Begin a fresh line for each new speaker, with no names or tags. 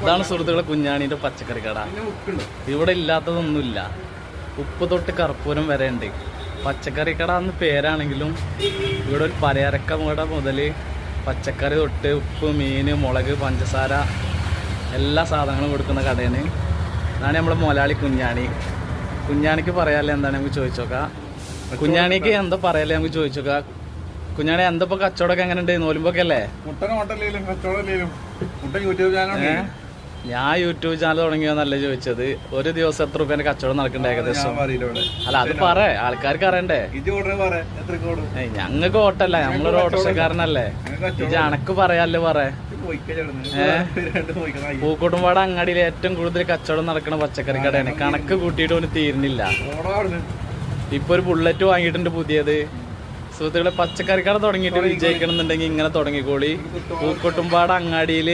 ഇതാണ് സുഹൃത്തുക്കളെ കുഞ്ഞാണിന്റെ പച്ചക്കറി കട. ഇവിടെ ഇല്ലാത്തതൊന്നുമില്ല. ഉപ്പ് തൊട്ട് കർപ്പൂരം വരെ ഉണ്ട്. പച്ചക്കറി കട എന്ന് പേരാണെങ്കിലും ഇവിടെ ഒരു പലചരക്ക കട മുതൽ പച്ചക്കറി തൊട്ട് ഉപ്പ് മീൻ മുളക് പഞ്ചസാര എല്ലാ സാധനങ്ങളും കൊടുക്കുന്ന കടയാണ്. അതാണ് നമ്മുടെ മൊലാളി കുഞ്ഞാണി. കുഞ്ഞാണിക്ക് പറയാല്ലേ എന്താണ് നമുക്ക് ചോദിച്ചു നോക്കാം കുഞ്ഞാണിക്ക് എന്താ പറയാല്ലേ നമുക്ക് ചോദിച്ചു നോക്കാം കുഞ്ഞാണി എന്താ ഇപ്പൊ കച്ചവടമൊക്കെ എങ്ങനെ ഉണ്ട് നോലുമ്പൊക്കെ അല്ലേ?
മുട്ടന ഹോട്ടലിലും കച്ചവടം മുട്ട യൂട്യൂബ് ചാനൽ?
ഞാൻ യൂട്യൂബ് ചാനൽ തുടങ്ങിയോന്നല്ല ചോദിച്ചത്. ഒരു ദിവസം എത്ര രുപേന്റെ കച്ചവടം നടക്കണ്ട ഏകദേശം? അല്ല അത് പറ. ആൾക്കാർക്ക് അറിയണ്ടേ? ഞങ്ങൾക്ക് ഓട്ടല്ല. നമ്മളൊരു ഓട്ടോക്കാരനല്ലേ ഇത് അണക്ക് പറയാല്ലേ പറ. പൂക്കോട്ടുംപാട് അങ്ങാടിയിൽ ഏറ്റവും കൂടുതൽ കച്ചവടം നടക്കുന്ന പച്ചക്കറി കടയാണ്. കണക്ക് കൂട്ടിയിട്ട് ഒന്നും തീരുന്നില്ല. ഇപ്പൊ ഒരു ബുള്ളറ്റ് വാങ്ങിയിട്ടുണ്ട് പുതിയത്. സുഹൃത്തുക്കളെ പച്ചക്കറി കട തുടങ്ങിയിട്ട് വിജയിക്കണം എന്നുണ്ടെങ്കിൽ ഇങ്ങനെ തുടങ്ങിക്കോളി. പൂക്കോട്ടുംപാട് അങ്ങാടിയിൽ